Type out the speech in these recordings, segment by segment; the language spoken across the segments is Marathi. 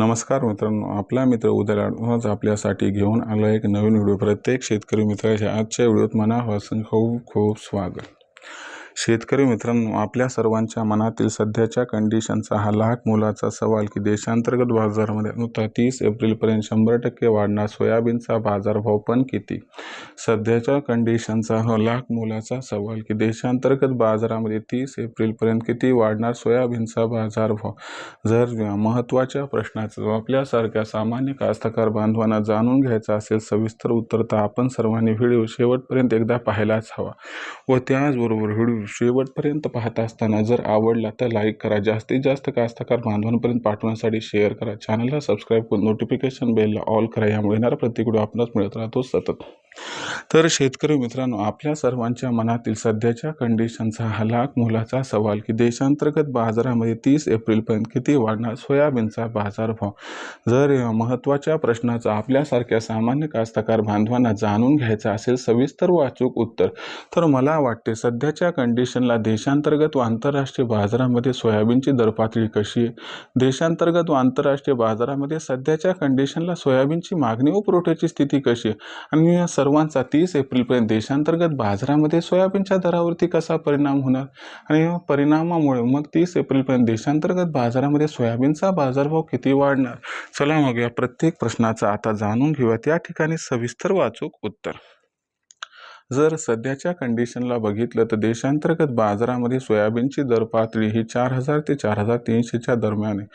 नमस्कार मित्रांनो आपला मित्र उद्या आपल्यासाठी घेऊन आला एक नवीन व्हिडिओ. प्रत्येक शेतकरी मित्राच्या आजच्या व्हिडिओत मनापासून खूप खूप स्वागत. शेतकरी मित्रांनो आपल्या सर्वांच्या मनातील सध्याच्या कंडिशनचा हा लाख मोलाचा सवाल की देशांतर्गत बाजारामध्ये नुकता तीस एप्रिलपर्यंत शंभर टक्के वाढणार सोयाबीनचा बाजारभाव पण किती? सध्याच्या कंडिशनचा हा लाख मोलाचा सवाल की देशांतर्गत बाजारामध्ये तीस एप्रिलपर्यंत किती वाढणार सोयाबीनचा बाजारभाव? जर महत्त्वाच्या प्रश्नाचं आपल्यासारख्या सामान्य कास्तकार बांधवांना जाणून घ्यायचं असेल सविस्तर उत्तर तर आपण सर्वांनी व्हिडिओ शेवटपर्यंत एकदा पाहायलाच हवा व त्याचबरोबर व्हिडिओ शेवटपर्यंत पाहत असताना जर आवडला तर लाईक करा. जास्तीत जास्त कास्तकार बांधवांपर्यंत पाठवण्यासाठी शेअर करा. चॅनलला सबस्क्राईब करून नोटिफिकेशन बेलला ऑल करा. यामुळे येणारा प्रत्येक व्हिडिओ आपणास मिळत राहतो सतत. तर शेतकरी मित्रांनो आपल्या सर्वांच्या मनातील सध्याच्या कंडिशनचा हा लाख मोलाचा सवाल की देशांतर्गत बाजारामध्ये तीस एप्रिलपर्यंत किती वाढणार सोयाबीनचा बाजारभाव? जर या महत्त्वाच्या प्रश्नाचा आपल्यासारख्या सामान्य कास्तकार बांधवांना जाणून घ्यायचा असेल सविस्तर व अचूक उत्तर तर मला वाटते सध्याच्या कंडिशनला देशांतर्गत व आंतरराष्ट्रीय बाजारामध्ये सोयाबीनची दरपातळी कशी आहे? देशांतर्गत व आंतरराष्ट्रीय बाजारामध्ये सध्याच्या कंडिशनला सोयाबीनची मागणी व पुरवठ्याची स्थिती कशी आहे? आणि या सर्वांचा तीस एप्रिलपर्यंत देशांतर्गत बाजारामध्ये सोयाबीनच्या दरावरती कसा परिणाम होणार? आणि परिणामामुळे मग तीस एप्रिलपर्यंत देशांतर्गत बाजारामध्ये सोयाबीनचा बाजारभाव किती वाढणार? चला मग या प्रत्येक प्रश्नाचं आता जाणून घेऊया या ठिकाणी सविस्तर वाचूक उत्तर. जर सध्याच्या कंडिशनला बघितलं तर देशांतर्गत बाजारामध्ये सोयाबीनची दर पातळी ही चार हजार ते चार हजार तीनशेच्या दरम्यान आहे.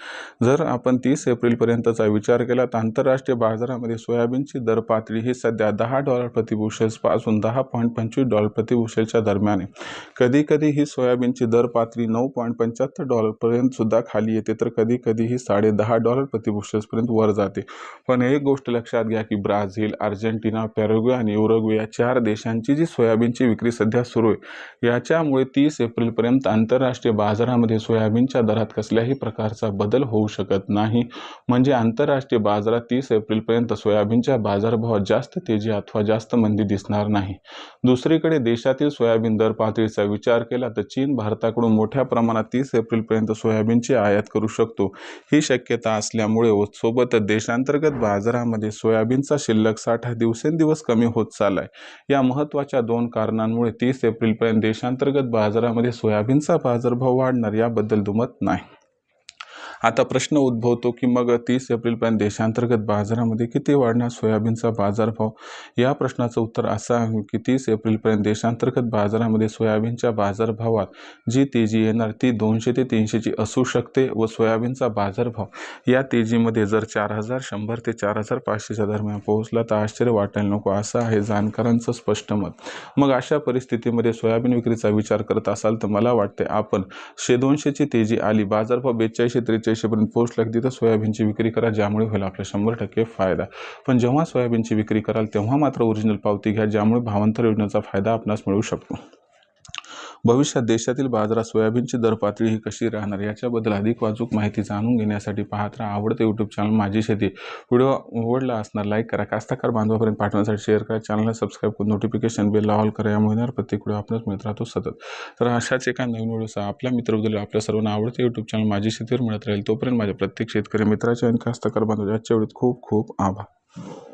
जर आपण तीस एप्रिलपर्यंतचा विचार केला तर आंतरराष्ट्रीय बाजारामध्ये सोयाबीनची दर पातळी ही सध्या दहा डॉलर प्रतिबुशेल्सपासून दहा पॉईंट पंचवीस डॉलर प्रतिबुशेलच्या दरम्यान आहे. कधी कधी ही सोयाबीनची दर पातळी नऊ पॉईंट पंच्याहत्तर डॉलरपर्यंत सुद्धा खाली येते तर कधी कधी ही साडे दहा डॉलर प्रतिबुशेल्सपर्यंत वर जाते. पण एक गोष्ट लक्षात घ्या की ब्राझील अर्जेंटिना पॅरोग्वे आणि युरोग्वे या चार देशांची जी सोयाबीनची विक्री सध्या सुरू आहे याच्यामुळे तीस एप्रिलपर्यंत आंतरराष्ट्रीय बाजारामध्ये सोयाबीनच्या दरात कसल्याही प्रकारचा बदल होऊ शकत नाही. म्हणजे आंतरराष्ट्रीय बाजारात तीस एप्रिलपर्यंत सोयाबीनच्या बाजारभावात जास्त तेजी अथवा जास्त मंदी दिसणार नाही. दुसरीकडे देशातील सोयाबीन दर पातळीचा विचार केला तर चीन भारताकडून मोठ्या प्रमाणात तीस एप्रिलपर्यंत सोयाबीनची आयात करू शकतो. ही शक्यता असल्यामुळे व सोबतच देशांतर्गत बाजारामध्ये सोयाबीनचा शिल्लक साठा दिवसेंदिवस कमी होत चाललाय. या महत्त्वाच्या दोन कारणांमुळे तीस एप्रिलपर्यंत देशांतर्गत बाजारामध्ये सोयाबीनचा बाजारभाव वाढणार याबद्दल दुमत नाही. आता प्रश्न उद्भवतो की मग तीस एप्रिलपर्यंत देशांतर्गत बाजारामध्ये किती वाढणार सोयाबीनचा बाजारभाव? या प्रश्नाचं उत्तर असं आहे की तीस एप्रिलपर्यंत देशांतर्गत बाजारामध्ये सोयाबीनच्या बाजारभावात जी तेजी येणार ती दोनशे ते तीनशेची असू शकते व सोयाबीनचा बाजारभाव या तेजीमध्ये जर चार हजार शंभर ते चार हजार पाचशेच्या दरम्यान पोहोचला तर आश्चर्य वाटायला नको असं आहे जाणकारांचं स्पष्ट मत. मग अशा परिस्थितीमध्ये सोयाबीन विक्रीचा विचार करत असाल तर मला वाटते आपण शे दोनशेची तेजी आली बाजारभाव बेचाळीसशे त्रेचाळीसशेपर्यंत पोस्ट की तर सोयाबीनची विक्री करा ज्यामुळे होईल आपला शंभर टक्के फायदा. पण जेव्हा सोयाबीनची विक्री कराल तेव्हा मात्र ओरिजिनल पावती घ्या ज्यामुळे भावांतर योजनेचा फायदा आपणास मिळू शकतो. भविष्यात देशातील बाजारात सोयाबीनची दर पातळी ही कशी राहणार याच्याबद्दल अधिक वाचूक माहिती जाणून घेण्यासाठी पाहत राहा. आवडते यूट्यूब चॅनल माझी शेती. व्हिडिओ आवडला असणार लाईक करा. कास्तकार बांधवापर्यंत पाठवण्यासाठी शेअर करा. चॅनलला सबस्क्राईब करून नोटिफिकेशन बेल ऑल करा. या महिन्यावर प्रत्येक व्हिडिओ आपल्याच मिळत राहतो सतत. तर अशाच एका नवीन व्हिडिओचा आपल्या मित्रबद्दल आपल्या सर्वांना आवडते यूट्यूब चॅनल माझी शेतीवर मिळत राहील तोपर्यंत माझ्या प्रत्येक शेतकरी मित्राच्या आणि कास्तकार बांधवाच्या आजच्या खूप खूप आभार.